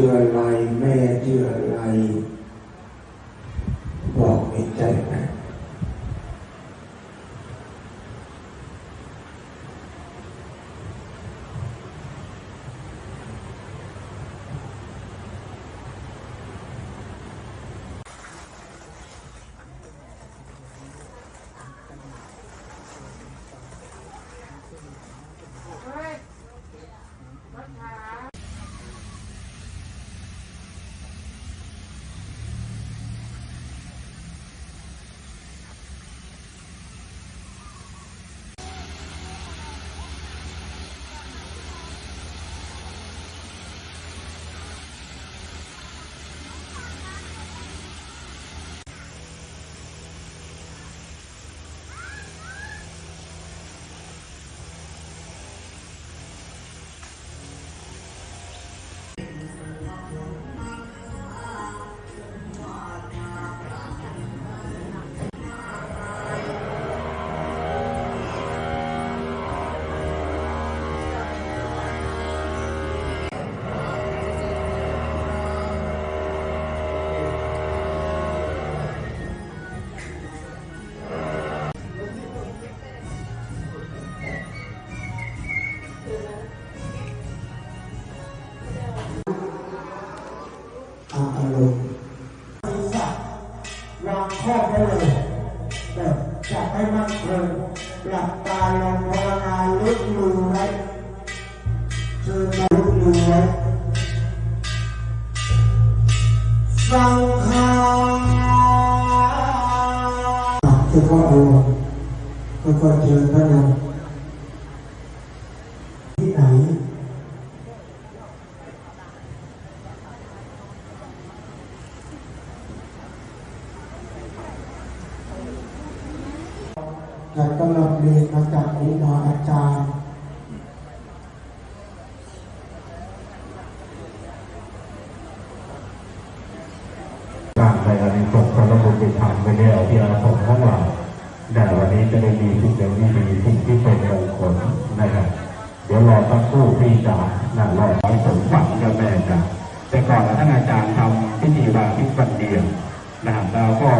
ชื่ออะไร แม่ชื่ออะไร วางข้อไว้เลยแบบจับให้มั่นคงหลับตาลงภาวนาลึกมือไว้คือมาลึกมือไว้ฟังฆาเฉพาะอารมค่อยๆเจริญพระนามที่ไหน แต่ ก็ลำเรียนมาจากครูบาอาจารย์การในอานิสงส์ของระบบปิฐานไปแล้วที่อาสงทั้งหลายแต่วันนี้จะได้มีสิ่งเดียวนี้มีสิ่งที่เป็นมงคลนะครับ เดี๋ยวรอสักครู่พี่จ๋าน่ารอไว้สมฝังกับแม่จ๋าแต่ก่อนท่านอาจารย์ทำพิธีบาพิวันเดียวนะครับแล้วก็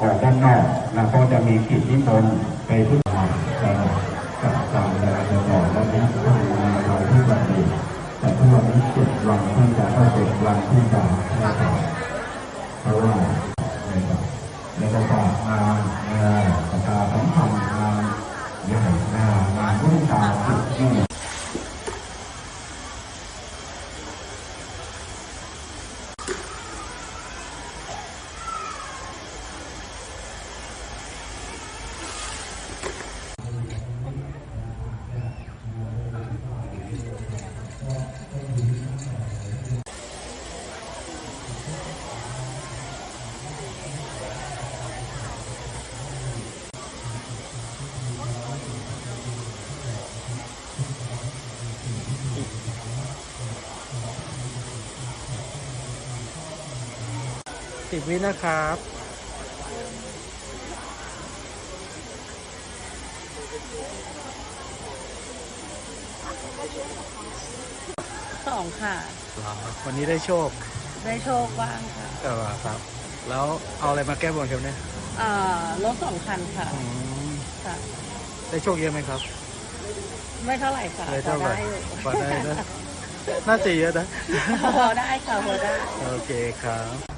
ออกด้านนอกเราก็จะมีกิจนิมนต์ไปพุทธมากับตามเวลาจะบอกแล้วนี้ทำงานเราที่วันเดียวแต่ทุกวันนี้เจ็ดวันที่จะก็เจ็ดวันที่จะนะครับเพราะว่าในะครับแล้วก็ฝากงานงาน สิบวินะครับ สองค่ะ วันนี้ได้โชคได้โชคบ้างค่ะเออครับ แล้วเอาอะไรมาแก้บนครับเนี่ยอ่ารถสองคันค่ะอืมค่ะ ได้โชคเยอะไหมครับ ไม่เท่าไหร่ค่ะได้เท่าไหร่พอพอได้ได้อยู่นะ น่าจะเยอะนะ พอได้ค่ะพอได้ โอเคครับ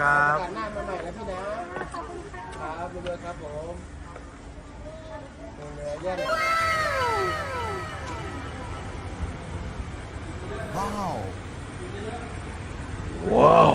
ครับโอกาสหน้ามาใหม่นะพี่นะครับเรื่อยๆครับผมเรื่อยๆเยี่ยมว้าว